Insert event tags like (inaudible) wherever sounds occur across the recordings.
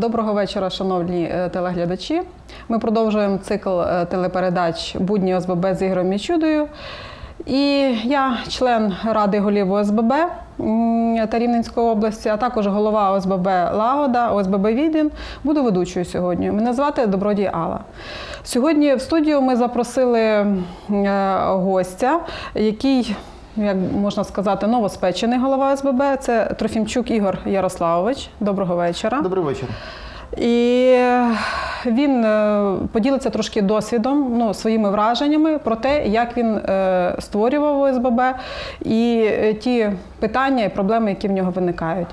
Доброго вечора, шановні е, телеглядачі. Ми продовжуємо цикл е, телепередач Будні ОСББ з Ігорем Мічудою. І я член Ради голів ОСББ та Рівненської області, а також голова ОСББ Лагода, ОСББ Відень. Буду ведучою сьогодні. Мене звати Добродій Алла. Сьогодні в студію ми запросили е, гостя, який як можна сказати, новоспечений голова СББ. Це Трофімчук Ігор Ярославович. Доброго вечора. Добрий вечір. І він е, поділиться трошки досвідом, ну, своїми враженнями про те, як він е, створював ОСББ і е, ті питання і проблеми, які в нього виникають.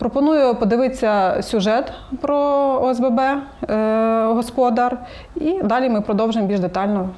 Пропоную подивитися сюжет про ОСББ е, господар, і далі ми продовжимо більш детально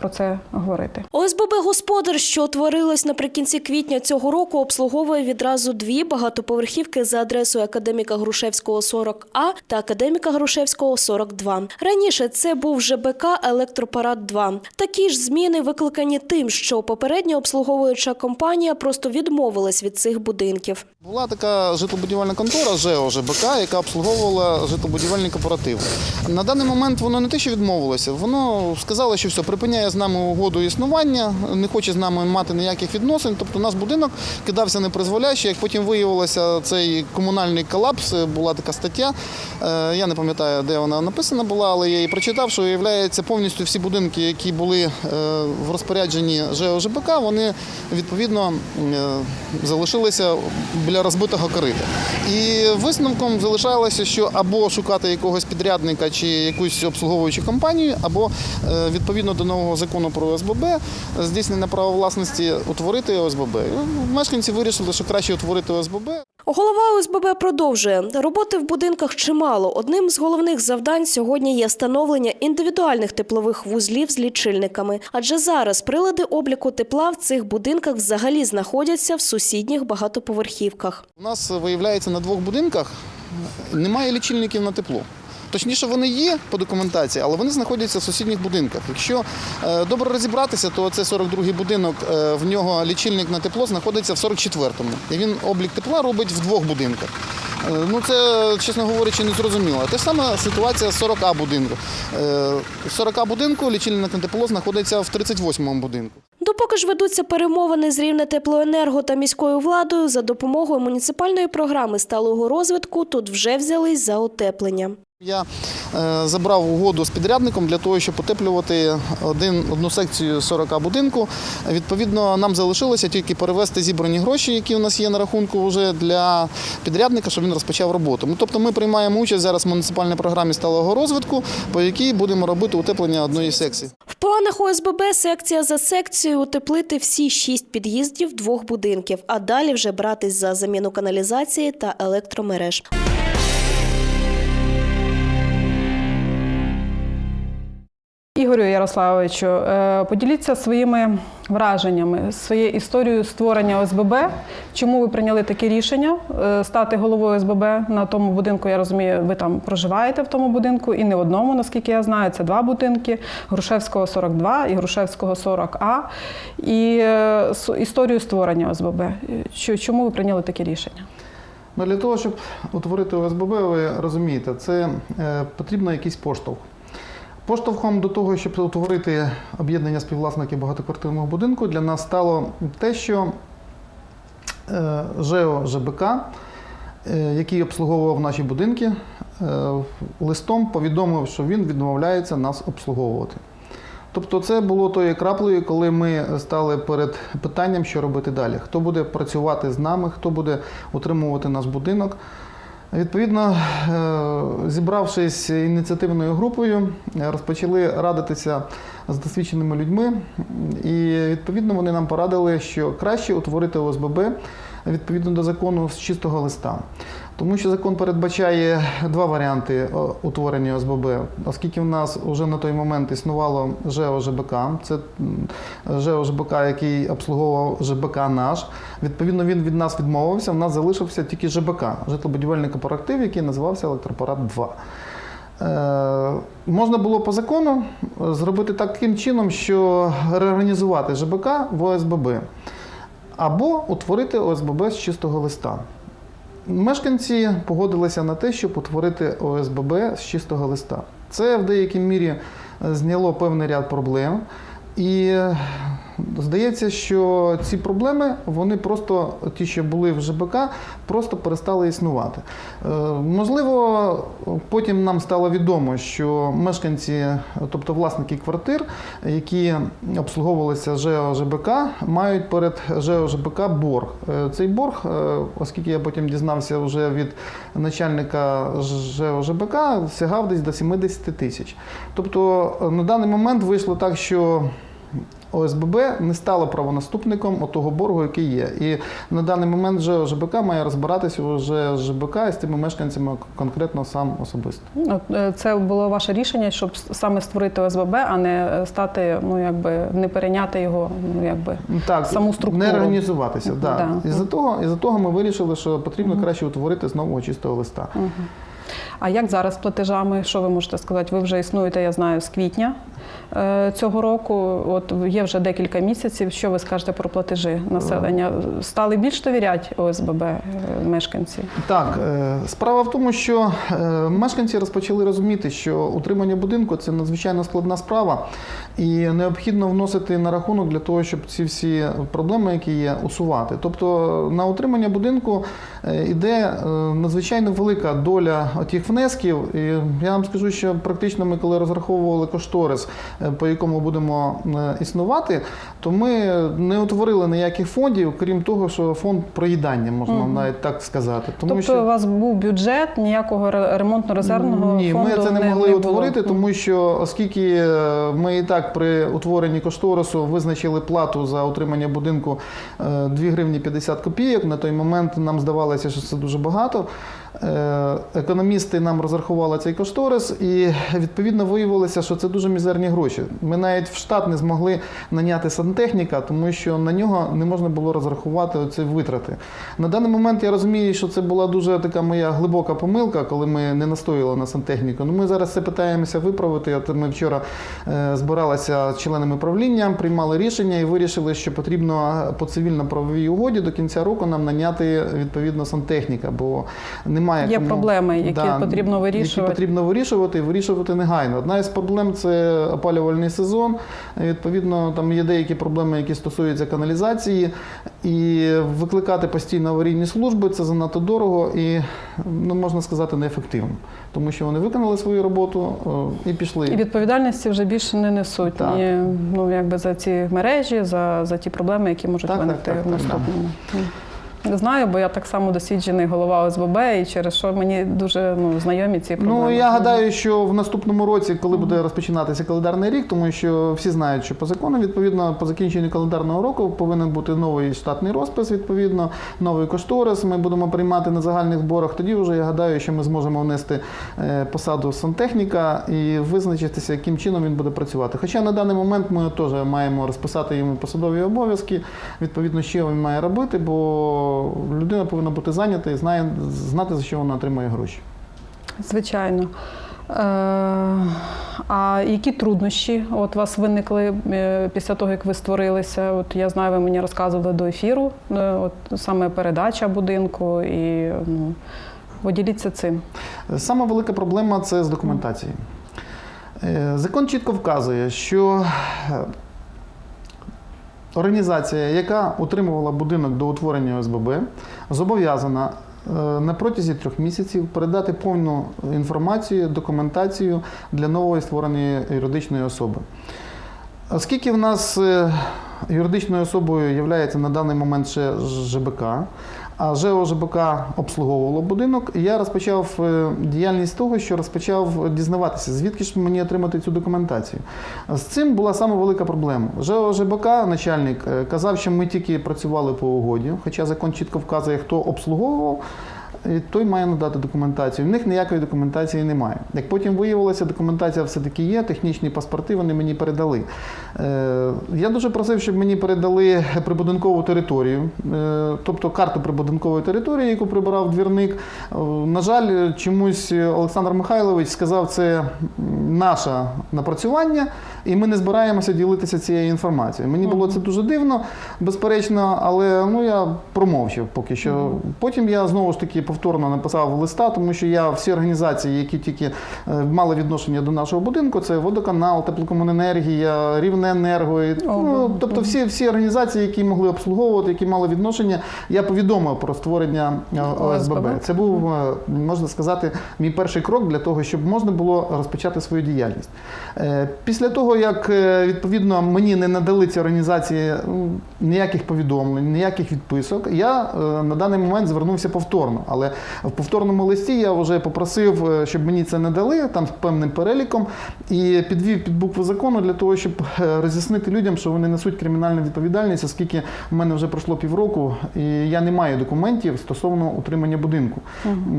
про це говорити. ОСББ «Господар», що утворилось наприкінці квітня цього року, обслуговує відразу дві багатоповерхівки за адресою академіка Грушевського 40А та академіка Грушевського 42. Раніше це був ЖБК «Електропарад 2». Такі ж зміни викликані тим, що попередня обслуговуюча компанія просто відмовилась від цих будинків. Була така житлобудівельна контора ЖЕО ЖБК, яка обслуговувала житлобудівельні кооперативи. На даний момент воно не те, що відмовилося, воно сказало, що все, припиняє з нами угоду існування, не хоче з нами мати ніяких відносин. Тобто наш будинок кидався непризволяще. Як потім виявилося цей комунальний колапс, була така стаття. е, Я не пам'ятаю, де вона написана була, але я її прочитав, що виявляється повністю всі будинки, які були е, в розпорядженні ЖЕО ЖБК, вони відповідно е, залишилися біля розбитого корита. І висновком залишалося, що або шукати якогось підрядника чи якусь обслуговуючу компанію, або е, відповідно до нового закону про ОСББ здійснення права власності утворити ОСББ. Мешканці вирішили, що краще утворити ОСББ. Голова ОСББ продовжує. Роботи в будинках чимало. Одним з головних завдань сьогодні є встановлення індивідуальних теплових вузлів з лічильниками. Адже зараз прилади обліку тепла в цих будинках взагалі знаходяться в сусідніх багатоповерхівках. У нас виявляється на двох будинках немає лічильників на тепло. Точніше, вони є по документації, але вони знаходяться в сусідніх будинках. Якщо е, добре розібратися, то це 42-й будинок, е, в нього лічильник на тепло знаходиться в 44-му. І він облік тепла робить в двох будинках. Е, Ну це, чесно говорячи, не зрозуміло. Те ж саме ситуація з 40 будинку. В 40 будинку лічильник на тепло знаходиться в 38-му будинку. Допоки ж ведуться перемовини з рівне теплоенерго та міською владою за допомогою муніципальної програми сталого розвитку, тут вже взялись за утеплення. Я е, забрав угоду з підрядником для того, щоб утеплювати один, одну секцію 40 будинку. Відповідно, нам залишилося тільки перевести зібрані гроші, які у нас є на рахунку вже для підрядника, щоб він розпочав роботу. Ну, тобто ми приймаємо участь зараз в муніципальній програмі сталого розвитку, по якій будемо робити утеплення одної секції. В планах ОСББ секція за секцією утеплити всі шість під'їздів двох будинків, а далі вже братись за заміну каналізації та електромереж. Ігорю Ярославовичу, е, поділіться своїми враженнями, своєю історією створення ОСББ. Чому ви прийняли таке рішення е, стати головою ОСББ на тому будинку? Я розумію, ви там проживаєте в тому будинку і не в одному, наскільки я знаю. Це два будинки: Грушевського 42 і Грушевського 40А. І е, історію створення ОСББ. Чому ви прийняли таке рішення? Ну, для того, щоб утворити ОСББ, ви розумієте, це потрібно якийсь поштовх. Поштовхом до того, щоб утворити об'єднання співвласників багатоквартирного будинку, для нас стало те, що е, ЖЕО ЖБК, е, який обслуговував наші будинки, е, листом повідомив, що він відмовляється нас обслуговувати. Тобто це було тою краплею, коли ми стали перед питанням, що робити далі. Хто буде працювати з нами, хто буде утримувати наш будинок. Відповідно, е, зібравшись ініціативною групою, розпочали радитися з досвідченими людьми. І відповідно вони нам порадили, що краще утворити ОСББ відповідно до закону з чистого листа. Тому що закон передбачає два варіанти утворення ОСББ, оскільки в нас вже на той момент існувало ЖЕО ЖБК, це ЖЕО ЖБК, який обслуговував ЖБК наш. Відповідно, він від нас відмовився. В нас залишився тільки ЖБК, житлобудівельний кооператив, який називався Електропарад 2. Е, можна було по закону зробити таким чином, що реорганізувати ЖБК в ОСББ або утворити ОСББ з чистого листа. Мешканці погодилися на те, щоб утворити ОСББ з чистого листа. Це в деякій мірі зняло певний ряд проблем. І здається, що ці проблеми, вони просто, ті, що були в ЖБК, просто перестали існувати. Е, Можливо, потім нам стало відомо, що мешканці, тобто власники квартир, які обслуговувалися ЖЕО ЖБК, мають перед ЖЕО ЖБК борг. Е, Цей борг, е, оскільки я потім дізнався вже від начальника ЖЕО ЖБК, сягав десь до 70 тисяч. Тобто на даний момент вийшло так, що ОСББ не стало правонаступником того боргу, який є. І на даний момент ЖЕО ЖБК має розбиратися вже з ЖБК і з тими мешканцями конкретно сам особисто. Е, Це було ваше рішення, щоб саме створити ОСББ, а не е, стати, ну якби не перейняти його, ну якби. Так, Саму структуру. не організуватися. Да. Да. Із-за того, із-за того ми вирішили, що потрібно краще утворити з нового чистого листа. А як зараз з платежами? Що ви можете сказати? Ви вже існуєте, я знаю, з квітня цього року. От є вже декілька місяців. Що ви скажете про платежі населення? Стали більш довіряти ОСББ е, мешканці? Так, е, справа в тому, що е, мешканці розпочали розуміти, що утримання будинку це надзвичайно складна справа, і необхідно вносити на рахунок для того, щоб ці всі проблеми, які є, усувати. Тобто на утримання будинку е, йде е, надзвичайно велика доля тих внесків. І я вам скажу, що практично ми, коли розраховували кошторис, е, по якому будемо е, існувати, то ми не утворили ніяких фондів, крім того, що фонд проїдання, можна Мгм. навіть так сказати. Тому тобто у вас був бюджет, ніякого ремонтно-резервного ні, фонду ми це не могли було. утворити, тому що оскільки е, ми і так при утворенні кошторису визначили плату за утримання будинку е, 2 гривні 50 копійок, на той момент нам здавалося, що це дуже багато. Е, Економісти нам розрахували цей кошторис, і відповідно виявилося, що це дуже мізерні гроші. Ми навіть в штат не змогли наняти сантехніка, тому що на нього не можна було розрахувати оці витрати. На даний момент я розумію, що це була дуже така моя глибока помилка, коли ми не настояли на сантехніку. Ну, ми зараз це питаємося виправити. От ми вчора е, збиралися з членами правління, приймали рішення і вирішили, що потрібно по цивільно-правовій угоді до кінця року нам наняти відповідно сантехніка, бо немає Є кому- проблеми, які потрібно вирішувати. Які потрібно вирішувати і вирішувати негайно. Одна із проблем це опалювальний сезон. Відповідно, там є деякі проблеми, які стосуються каналізації, і викликати постійно аварійні служби це занадто дорого і ну можна сказати неефективно, тому що вони виконали свою роботу е, і пішли. І відповідальності вже більше не несуть Так. ні, ну, якби за ці мережі, за, за ті проблеми, які можуть Так, так, виникти так, в так, наступному. М. Не знаю, бо я так само досвідчений голова ОСББ, і через що мені дуже ну, знайомі ці проблеми. Ну я гадаю, що в наступному році, коли буде розпочинатися календарний рік, тому що всі знають, що по закону, відповідно, по закінченню календарного року повинен бути новий штатний розпис, відповідно, новий кошторис. Ми будемо приймати на загальних зборах. Тоді вже я гадаю, що ми зможемо внести е, посаду сантехніка і визначитися, яким чином він буде працювати. Хоча на даний момент ми теж маємо розписати йому посадові обов'язки, відповідно, що він має робити, бо людина повинна бути зайнята і знає знати за що вона отримує гроші. Звичайно. Е, а які труднощі от у вас виникли е, після того, як ви створилися? От я знаю, ви мені розказували до ефіру, е, от саме передача будинку і ну, поділіться цим. Сама велика проблема це з документацією. Закон чітко вказує, що організація, яка утримувала будинок до утворення ОСББ, зобов'язана е, на протязі трьох місяців передати повну інформацію, документацію для нової створеної юридичної особи. Оскільки в нас е, юридичною особою є на даний момент ще ЖБК, а ЖЕО ЖБК обслуговувало будинок, я розпочав е, діяльність того, що розпочав дізнаватися, звідки ж мені отримати цю документацію. З цим була саме велика проблема. ЖЕО ЖБК, начальник, е, казав, що ми тільки працювали по угоді, хоча закон чітко вказує, хто обслуговував. Той має надати документацію. В них ніякої документації немає. Як потім виявилося, документація все-таки є, технічні паспорти вони мені передали. Е, я дуже просив, щоб мені передали прибудинкову територію, е, тобто карту прибудинкової території, яку прибирав двірник. Е, на жаль, чомусь Олександр Михайлович сказав, це наше напрацювання. І ми не збираємося ділитися цією інформацією. Мені було це дуже дивно, безперечно, але ну я промовчав поки що. Потім я знову ж таки повторно написав листа, тому що я всі організації, які тільки е, мали відношення до нашого будинку, це водоканал, теплокомуненергія, Рівнеенерго, ну, тобто всі, всі організації, які могли обслуговувати, які мали відношення, я повідомив про створення е, ОСББ. Це був, е, можна сказати, мій перший крок для того, щоб можна було розпочати свою діяльність. Після того, як е, відповідно мені не надали ці організації ніяких повідомлень, ніяких відписок, я е, на даний момент звернувся повторно. Але в повторному листі я вже попросив, е, щоб мені це не дали там з певним переліком, і підвів під букву закону для того, щоб роз'яснити людям, що вони несуть кримінальну відповідальність, оскільки в мене вже пройшло півроку, і я не маю документів стосовно утримання будинку.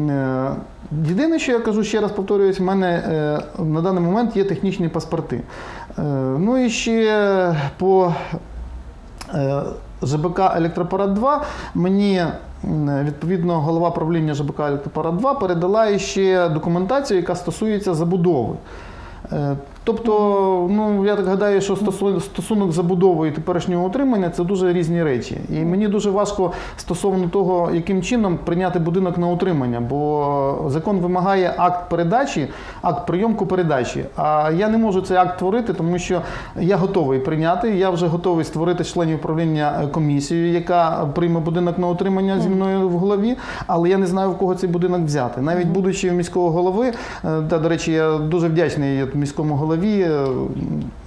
Е, Єдине, що я кажу, ще раз повторююсь, в мене е, на даний момент є технічні паспорти. Е, ну і ще по е, ЖБК Електропарад 2 мені відповідно голова правління ЖБК Електропарад 2 передала ще документацію, яка стосується забудови. Тобто, ну я так гадаю, що стосу- стосунок забудови і теперішнього утримання це дуже різні речі. І мені дуже важко стосовно того, яким чином прийняти будинок на утримання, бо закон вимагає акт передачі, акт прийомку передачі. А я не можу цей акт творити, тому що я готовий прийняти. Я вже готовий створити членів управління е, комісію, яка прийме будинок на утримання зі мною в голові, але я не знаю, в кого цей будинок взяти. Навіть будучи міського голови, е, та до речі, я дуже вдячний міському голові е,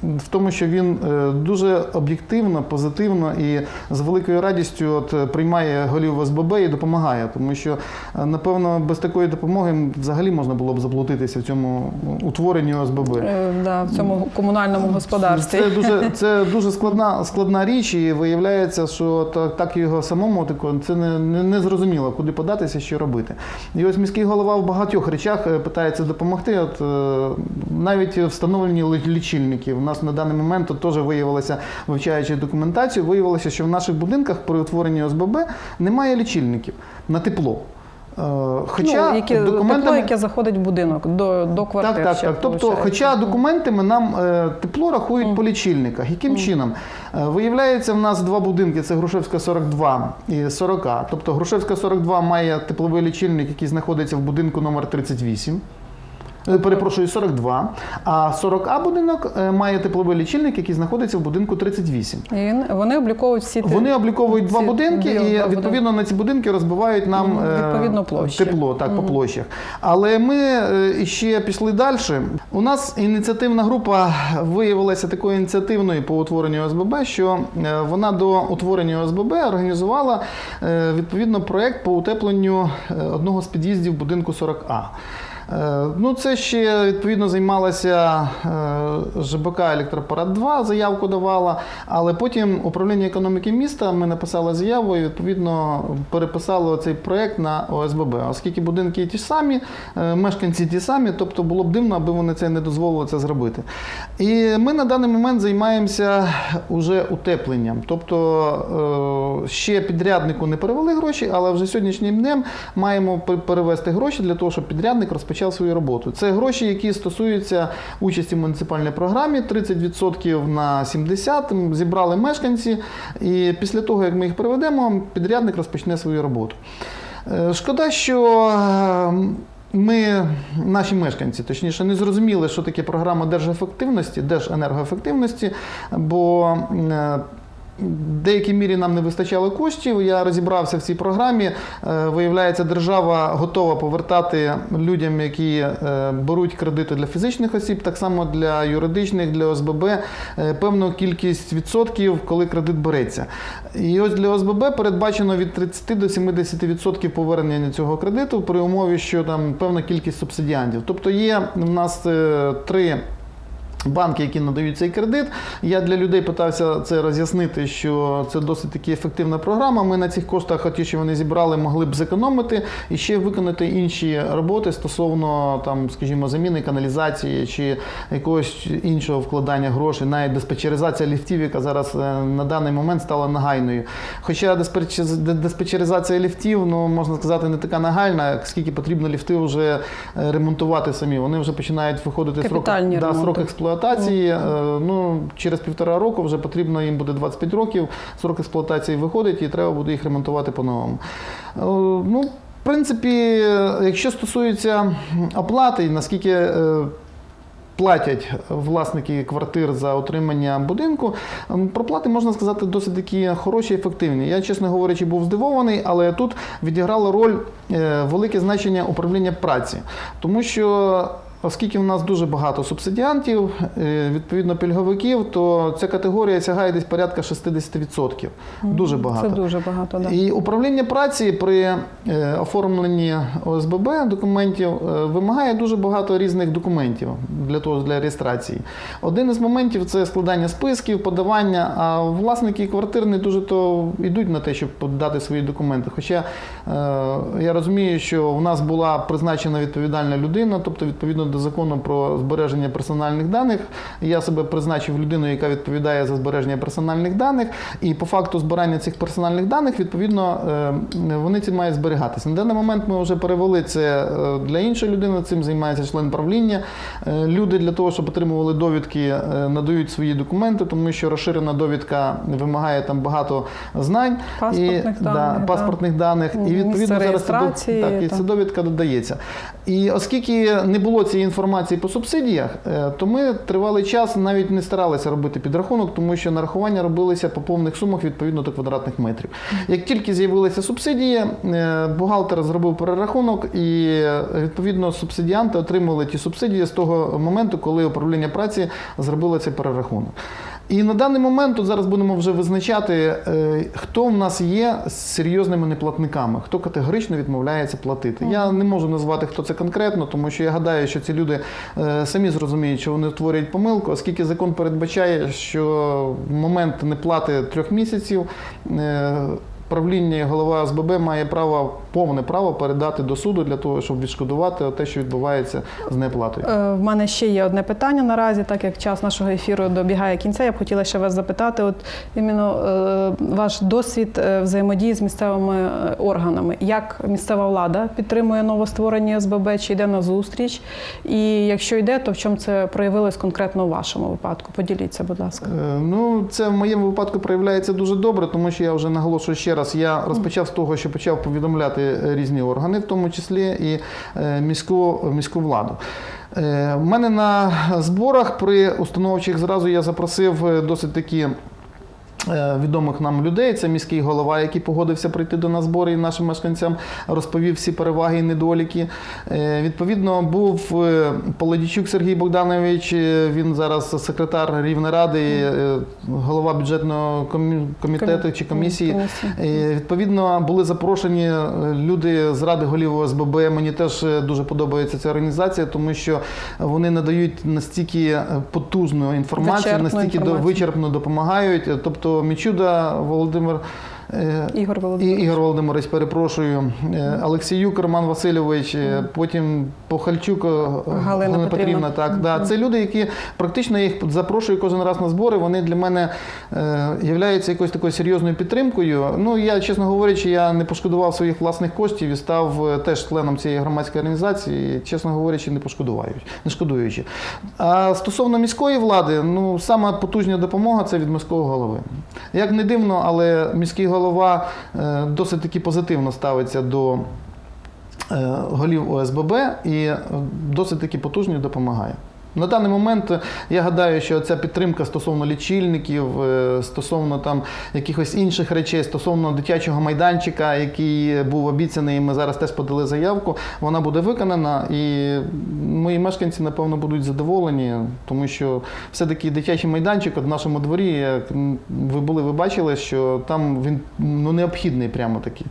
в тому, що він е, дуже об'єктивно, позитивно і з великою радістю от приймає голів ОСББ і допомагає, тому що е, напевно без такої допомоги взагалі можна було б заплутатися в цьому утворенні ОСББ. Да, в цьому комунальному господарстві. Це дуже, (laughs) це дуже складна, складна річ, і виявляється, що так, так його самому тако, це не, не, не зрозуміло, куди податися, що робити. І ось міський голова в багатьох речах питається допомогти. От, навіть встановлені ли- лічильники. У нас на даний момент теж виявилося, вивчаючи документацію, виявилося, що в наших будинках при утворенні ОСББ немає лічильників на тепло. Е, Хоча ну, яке, тепло, яке заходить в будинок до, до квартир. Так, так, ще, так. Тобто, виходить. хоча документами нам е, тепло рахують по лічильниках. Яким чином? Е, виявляється, в нас два будинки: це Грушевська 42 і 40. Тобто Грушевська 42 має тепловий лічильник, який знаходиться в будинку номер 38. Е, Перепрошую, 42. А 40А будинок е, має тепловий лічильник, який знаходиться в будинку 38. І вони обліковують всі Вони обліковують два будинки, і відповідно на ці будинки розбивають нам е, відповідно площі. тепло так, по площах. Але ми е, ще пішли далі. У нас ініціативна група виявилася такою ініціативною по утворенню ОСББ, що вона до утворення ОСББ організувала відповідно проєкт по утепленню одного з під'їздів будинку 40А. Е, Ну, це ще відповідно займалася е, ЖБК Електропарад 2, заявку давала. Але потім управління економіки міста ми написали заяву і відповідно переписали цей проект на ОСББ, оскільки будинки ті самі, е, мешканці ті самі, тобто було б дивно, аби вони це не дозволили це зробити. І ми на даний момент займаємося уже утепленням. Тобто ще підряднику не перевели гроші, але вже сьогоднішнім днем маємо пер- перевести гроші для того, щоб підрядник розпочав свою роботу. Це гроші, які стосуються участі в муніципальній програмі, 30% на 70% зібрали мешканці, і після того, як ми їх переведемо, підрядник розпочне свою роботу. Е, Шкода, що е, ми, наші мешканці, точніше, не зрозуміли, що таке програма держефективності, держенергоефективності, бо е, в деякій мірі нам не вистачало коштів. Я розібрався в цій програмі. Е, Виявляється, держава готова повертати людям, які е, беруть кредити для фізичних осіб, так само для юридичних, для ОСББ, е, певну кількість відсотків, коли кредит береться. І ось для ОСББ передбачено від 30 до 70% повернення цього кредиту при умові, що там певна кількість субсидіантів. Тобто є в нас три. Банки, які надають цей кредит, я для людей питався це роз'яснити, що це досить таки ефективна програма. Ми на цих коштах, ті, що вони зібрали, могли б зекономити і ще виконати інші роботи стосовно там, скажімо, заміни каналізації чи якогось іншого вкладання грошей, навіть диспетчеризація ліфтів, яка зараз е, на даний момент стала нагальною. Хоча диспетчер- диспетчеризація ліфтів, ну можна сказати, не така нагальна, скільки потрібно ліфти вже е, ремонтувати самі. Вони вже починають виходити срок, да, срок експлуатації експлуатації. Е, Ну, через півтора року вже потрібно їм буде 25 років, срок експлуатації виходить і треба буде їх ремонтувати по-новому. Е, Ну, в принципі, якщо стосується оплати, наскільки. е, Платять власники квартир за отримання будинку. Проплати, можна сказати, досить такі хороші, ефективні. Я, чесно говорячи, був здивований, але тут відіграло роль велике значення управління праці, тому що. Оскільки в нас дуже багато субсидіантів, е, відповідно пільговиків, то ця категорія сягає десь порядка 60%. Дуже багато. Це дуже багато. Да. І управління праці при е, оформленні ОСББ документів е, вимагає дуже багато різних документів для того для реєстрації. Один із моментів це складання списків, подавання. А власники квартир не дуже то йдуть на те, щоб подати свої документи. Хоча я розумію, що у нас була призначена відповідальна людина, тобто відповідно до закону про збереження персональних даних, я себе призначив людиною, яка відповідає за збереження персональних даних, і по факту збирання цих персональних даних, відповідно, е, вони ці мають зберігатися. На даний момент ми вже перевели це е, для іншої людини. Цим займається член правління. Е, Люди для того, щоб отримували довідки, е, надають свої документи, тому що розширена довідка вимагає там багато знань Паспортних і, даних, да, да. даних. І відповідно зараз реєстрації, так, і ця довідка додається. І оскільки не було цієї інформації по субсидіях, е, то ми тривалий час навіть не старалися робити підрахунок, тому що нарахування робилися по повних сумах відповідно до квадратних метрів. Як тільки з'явилися субсидії, е, бухгалтер зробив перерахунок, і відповідно субсидіанти отримали ті субсидії з того моменту, коли управління праці зробило цей перерахунок. І на даний момент тут зараз будемо вже визначати, е, хто в нас є з серйозними неплатниками, хто категорично відмовляється платити. Я не можу назвати, хто це конкретно, тому що я гадаю, що ці люди е, самі зрозуміють, що вони творять помилку, оскільки закон передбачає, що в момент неплати трьох місяців. Правління і голова ОСББ має право, повне право передати до суду для того, щоб відшкодувати те, що відбувається з неплатою. Е, В мене ще є одне питання наразі, так як час нашого ефіру добігає кінця. Я б хотіла ще вас запитати, от іменно е, ваш досвід е, взаємодії з місцевими органами. Як місцева влада підтримує новостворені СББ, чи йде на зустріч? І якщо йде, то в чому це проявилось конкретно у вашому випадку? Поділіться, будь ласка. Ну, це в моєму випадку проявляється дуже добре, тому що я вже наголошую ще раз. Я розпочав з того, що почав повідомляти е, різні органи, в тому числі і е, міську, міську владу. У мене на зборах при установчих зразу я запросив е, досить такі. Е, Відомих нам людей, це міський голова, який погодився прийти до нас збори і нашим мешканцям розповів всі переваги і недоліки. Е, Відповідно, був е, Полодічук Сергій Богданович, він зараз секретар Рівнеради, е, голова бюджетного комітету чи комісії. Відповідно, були запрошені люди з ради голів ОСББ. Мені теж дуже подобається ця організація, тому що вони надають настільки потужну інформацію, настільки вичерпно допомагають. Тобто Мічуда Володимир. Е, Ігор Володимирович. Ігор Володимирович, перепрошую, е, Олексіюк Роман Васильович, е, потім Похальчук е, Галина, Петрівна. Петрівна. Так, да. Це люди, які практично я їх запрошую кожен раз на збори. Вони для мене являються якоюсь такою серйозною підтримкою. Ну я, чесно говорячи, я не пошкодував своїх власних коштів і став теж членом цієї громадської організації. Чесно говорячи, не пошкодуваю, не шкодуючи. А стосовно міської влади, ну сама потужна допомога це від міського голови. Як не дивно, але міський голова е, досить таки позитивно ставиться до е, голів ОСББ і досить таки потужно допомагає. На даний момент е, я гадаю, що ця підтримка стосовно лічильників, е, стосовно там якихось інших речей, стосовно дитячого майданчика, який був обіцяний, і ми зараз теж подали заявку, вона буде виконана. І мої мешканці, напевно, будуть задоволені, тому що все-таки дитячий майданчик от в нашому дворі, як ви були, ви бачили, що там він ну, необхідний прямо такий.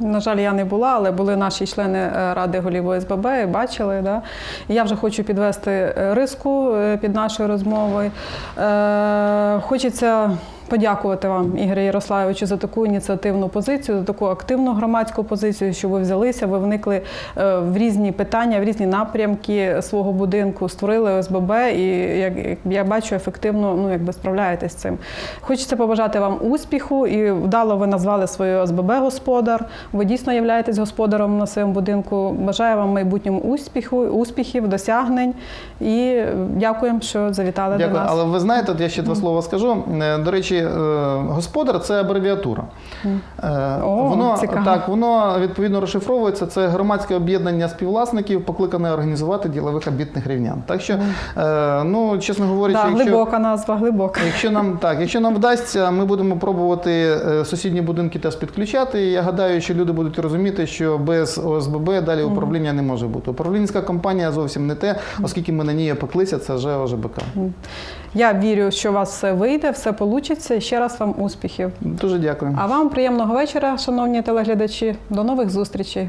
На жаль, я не була, але були наші члени е, ради голів ОСББ і бачили. Да? Я вже хочу підвести риску е, під нашою розмовою. Е, хочеться подякувати вам, Ігорю Ярославовичу, за таку ініціативну позицію, за таку активну громадську позицію, що ви взялися, ви вникли е, в різні питання, в різні напрямки свого будинку, створили ОСББ і як я бачу, ефективно ну якби справляєтесь з цим. Хочеться побажати вам успіху і вдало ви назвали своє ОСББ господар. Ви дійсно являєтесь господарем на своєму будинку. Бажаю вам майбутньому успіху, успіхів, досягнень і дякуємо, що завітали до Дякую. нас. Але ви знаєте, от я ще два слова скажу. Е, До речі, е, господар це абревіатура. Е, О, Воно цікаво. так, воно відповідно розшифровується. Це громадське об'єднання співвласників, покликане організувати ділових амбітних рівнян. Так що, е, ну чесно говорячи, Да, якщо, глибока назва, глибока. Якщо нам так, якщо нам вдасться, ми будемо пробувати сусідні будинки теж підключати. І Я гадаю, що люди будуть розуміти, що без ОСББ далі управління не може бути. Управлінська компанія зовсім не те, оскільки ми на ній опеклися, це вже ОЖБК. Я вірю, що у вас все вийде, все вийде. Ще раз вам успіхів. Дуже дякую. А вам приємного вечора, шановні телеглядачі. До нових зустрічей.